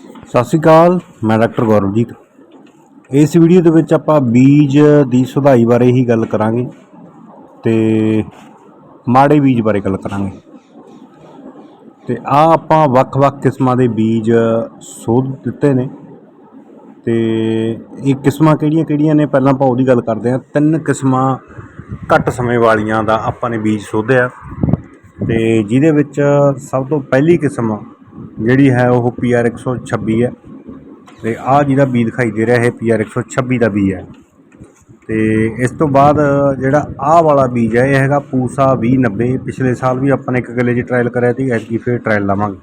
ਸਤਿ ਸ਼੍ਰੀ ਅਕਾਲ, ਮੈਂ ਡਾਕਟਰ ਗੌਰਵਜੀਤ। ਇਸ ਵੀਡੀਓ ਦੇ ਵਿੱਚ ਆਪਾਂ ਬੀਜ ਦੀ ਸੁਧਾਈ ਬਾਰੇ ਹੀ ਗੱਲ ਕਰਾਂਗੇ ਤੇ ਮਾੜੇ ਬੀਜ ਬਾਰੇ ਗੱਲ ਕਰਾਂਗੇ। ਤੇ ਆ ਆਪਾਂ ਵੱਖ-ਵੱਖ ਕਿਸਮਾਂ ਦੇ ਬੀਜ ਸੋਧ ਦਿੱਤੇ ਨੇ। ਤੇ ਇਹ ਕਿਸਮਾਂ ਕਿਹੜੀਆਂ-ਕਿਹੜੀਆਂ ਨੇ? ਪਹਿਲਾਂ ਆਪਾਂ ਉਹਦੀ ਗੱਲ ਕਰਦੇ ਹਾਂ। ਤਿੰਨ ਕਿਸਮਾਂ ਘੱਟ ਸਮੇਂ ਵਾਲੀਆਂ ਦਾ ਆਪਾਂ ਨੇ ਬੀਜ ਸੋਧਿਆ। ਤੇ ਜਿਹਦੇ ਵਿੱਚ ਸਭ ਤੋਂ ਪਹਿਲੀ ਕਿਸਮ ਜਿਹੜੀ ਹੈ ਉਹ PR 126 ਹੈ। ਤੇ ਆਹ ਜਿਹਦਾ ਬੀਜ ਦਿਖਾਈ ਦੇ ਰਿਹਾ, ਇਹ PR 126 ਦਾ ਬੀ ਹੈ। ਤੇ ਇਸ ਤੋਂ ਬਾਅਦ ਜਿਹੜਾ ਆਹ ਵਾਲਾ ਬੀਜ ਹੈ, ਇਹ ਹੈਗਾ ਪੂਸਾ 2090 ਪਿਛਲੇ ਸਾਲ ਵੀ ਆਪਾਂ ਨੇ ਇੱਕ ਕਿੱਲੇ 'ਚ ਟ੍ਰਾਇਲ ਕਰਿਆ ਸੀ, ਐਤਕੀ ਫੇਰ ਟ੍ਰਾਇਲ ਲਾਵਾਂਗੇ।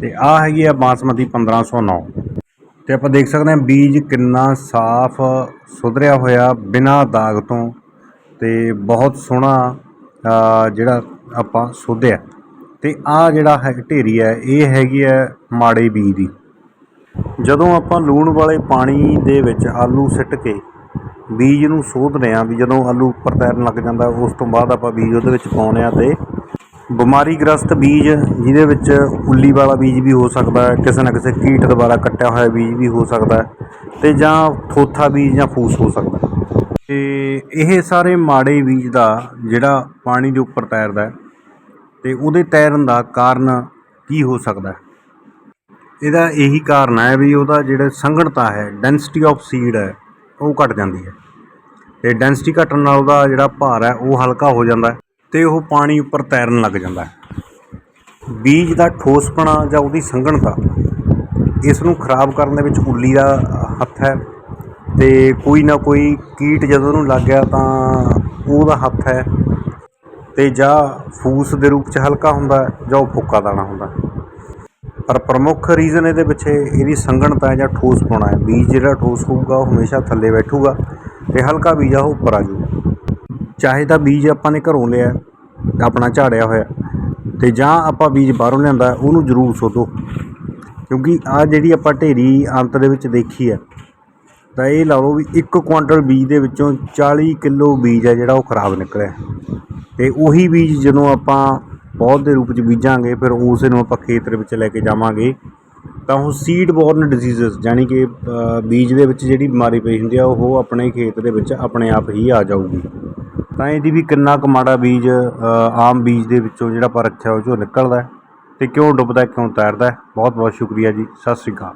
ਤੇ ਆਹ ਹੈਗੀ ਆ ਬਾਸਮਤੀ 1509 ਤੇ ਆਪਾਂ ਦੇਖ ਸਕਦੇ ਹਾਂ ਬੀਜ ਕਿੰਨਾ ਸਾਫ਼ ਸੁਧਰਿਆ ਹੋਇਆ ਬਿਨਾਂ ਦਾਗ ਤੋਂ ਤੇ ਬਹੁਤ ਸੋਹਣਾ ਜਿਹੜਾ ਆਪਾਂ ਸੋਧਿਆ। ਅਤੇ ਆਹ ਜਿਹੜਾ ਹੈ ਢੇਰੀ ਹੈ, ਇਹ ਹੈਗੀ ਹੈ ਮਾੜੇ ਬੀਜ ਦੀ। ਜਦੋਂ ਆਪਾਂ ਲੂਣ ਵਾਲੇ ਪਾਣੀ ਦੇ ਵਿੱਚ ਆਲੂ ਸਿੱਟ ਕੇ ਬੀਜ ਨੂੰ ਸੋਧਦੇ ਹਾਂ ਵੀ ਜਦੋਂ ਆਲੂ ਉੱਪਰ ਤੈਰਨ ਲੱਗ ਜਾਂਦਾ, ਉਸ ਤੋਂ ਬਾਅਦ ਆਪਾਂ ਬੀਜ ਉਹਦੇ ਵਿੱਚ ਪਾਉਂਦੇ ਹਾਂ ਤੇ ਬਿਮਾਰੀ ਗ੍ਰਸਤ ਬੀਜ, ਜਿਹਦੇ ਵਿੱਚ ਉੱਲੀ ਵਾਲਾ ਬੀਜ ਵੀ ਹੋ ਸਕਦਾ ਹੈ, ਕਿਸੇ ਨਾ ਕਿਸੇ ਕੀਟ ਦੁਆਰਾ ਕੱਟਿਆ ਹੋਇਆ ਬੀਜ ਵੀ ਹੋ ਸਕਦਾ ਹੈ ਤੇ ਜਾਂ ਥੋਥਾ ਬੀਜ ਜਾਂ ਫੂਸ ਹੋ ਸਕਦਾ ਹੈ। ਤੇ ਇਹ ਸਾਰੇ ਮਾੜੇ ਬੀਜ ਦਾ ਜਿਹੜਾ ਪਾਣੀ ਦੇ ਉੱਪਰ ਤੈਰਦਾ ਹੈ ਅਤੇ ਉਹਦੇ ਤੈਰਨ ਦਾ ਕਾਰਨ ਕੀ ਹੋ ਸਕਦਾ ਇਹਦਾ ਇਹੀ ਕਾਰਨ ਹੈ ਵੀ ਉਹਦਾ ਜਿਹੜਾ ਸੰਘਣਤਾ ਹੈ ਡੈਂਸਿਟੀ ਆਫ ਸੀਡ ਹੈ, ਉਹ ਘਟ ਜਾਂਦੀ ਹੈ। ਤੇ ਡੈਂਸਿਟੀ ਘਟਣ ਨਾਲ ਉਹਦਾ ਜਿਹੜਾ ਭਾਰ ਹੈ, ਉਹ ਹਲਕਾ ਹੋ ਜਾਂਦਾ ਹੈ ਤੇ ਉਹ ਪਾਣੀ ਉੱਪਰ ਤੈਰਨ ਲੱਗ ਜਾਂਦਾ ਬੀਜ ਦਾ ਠੋਸਪਣਾ ਜਾਂ ਉਹਦੀ ਸੰਘਣਤਾ, ਇਸ ਨੂੰ ਖਰਾਬ ਕਰਨ ਦੇ ਵਿੱਚ ਉੱਲੀ ਦਾ ਹੱਥ ਹੈ ਤੇ ਕੋਈ ਨਾ ਕੋਈ ਕੀਟ ਜਦੋਂ ਉਹਨੂੰ ਲੱਗ ਗਿਆ ਤਾਂ ਉਹਦਾ ਹੱਥ ਹੈ ਅਤੇ ਜਾਂ ਫੂਸ ਦੇ ਰੂਪ 'ਚ ਹਲਕਾ ਹੁੰਦਾ ਜਾਂ ਉਹ ਫੋਕਾ ਦਾਣਾ ਹੁੰਦਾ ਪਰ ਪ੍ਰਮੁੱਖ ਰੀਜ਼ਨ ਇਹਦੇ ਪਿੱਛੇ ਇਹਦੀ ਸੰਘਣਤਾ ਹੈ ਜਾਂ ਠੋਸ ਪਾਉਣਾ ਹੈ। ਬੀਜ ਜਿਹੜਾ ਠੋਸ ਹੋਊਗਾ, ਉਹ ਹਮੇਸ਼ਾ ਥੱਲੇ ਬੈਠੂਗਾ ਅਤੇ ਹਲਕਾ ਬੀਜ ਆ, ਉਹ ਉੱਪਰ ਆ ਜਾਊਗਾ ਚਾਹੇ ਤਾਂ ਬੀਜ ਆਪਾਂ ਨੇ ਘਰੋਂ ਲਿਆ ਆਪਣਾ ਝਾੜਿਆ ਹੋਇਆ ਤੇ ਜਾਂ ਆਪਾਂ ਬੀਜ ਬਾਹਰੋਂ ਲਿਆਂਦਾ ਉਹਨੂੰ ਜ਼ਰੂਰ ਸੋਧੋ। ਕਿਉਂਕਿ ਆ ਜਿਹੜੀ ਆਪਾਂ ਢੇਰੀ ਅੰਤ ਦੇ ਵਿੱਚ ਦੇਖੀ ਹੈ, ਤਾਂ ਇਹ ਲਾ ਲਓ ਵੀ ਇੱਕ ਕੁਆਂਟਲ ਬੀਜ ਦੇ ਵਿੱਚੋਂ 40 ਕਿਲੋ ਬੀਜ ਹੈ ਜਿਹੜਾ ਉਹ ਖਰਾਬ ਨਿਕਲਿਆ ਅਤੇ ਉਹੀ ਬੀਜ ਜਦੋਂ ਆਪਾਂ ਪੌਦ ਦੇ ਰੂਪ 'ਚ ਬੀਜਾਂਗੇ, ਫਿਰ ਉਸ ਨੂੰ ਆਪਾਂ ਖੇਤ ਦੇ ਵਿੱਚ ਲੈ ਕੇ ਜਾਵਾਂਗੇ, ਤਾਂ ਉਹ ਸੀਡ ਬੋਰਨ ਡਿਜ਼ੀਜ਼ਸ ਯਾਨੀ ਕਿ ਬੀਜ ਦੇ ਵਿੱਚ ਜਿਹੜੀ ਬਿਮਾਰੀ ਪਈ ਹੁੰਦੀ ਆ, ਉਹ ਆਪਣੇ ਖੇਤ ਦੇ ਵਿੱਚ ਆਪਣੇ ਆਪ ਹੀ ਆ ਜਾਊਗੀ। ਤਾਂ ਇਹਦੀ ਵੀ ਕਿੰਨਾ ਕੁ ਮਾੜਾ ਬੀਜ ਆਮ ਬੀਜ ਦੇ ਵਿੱਚੋਂ ਜਿਹੜਾ ਆਪਾਂ ਰੱਖਿਆ, ਉਹ ਚੋਂ ਨਿਕਲਦਾ ਹੈ ਤੇ ਕਿਉਂ ਡੁੱਬਦਾ ਕਿਉਂ ਤੈਰਦਾ ਬਹੁਤ ਬਹੁਤ ਸ਼ੁਕਰੀਆ ਜੀ। ਸਤਿ ਸ਼੍ਰੀ ਅਕਾਲ।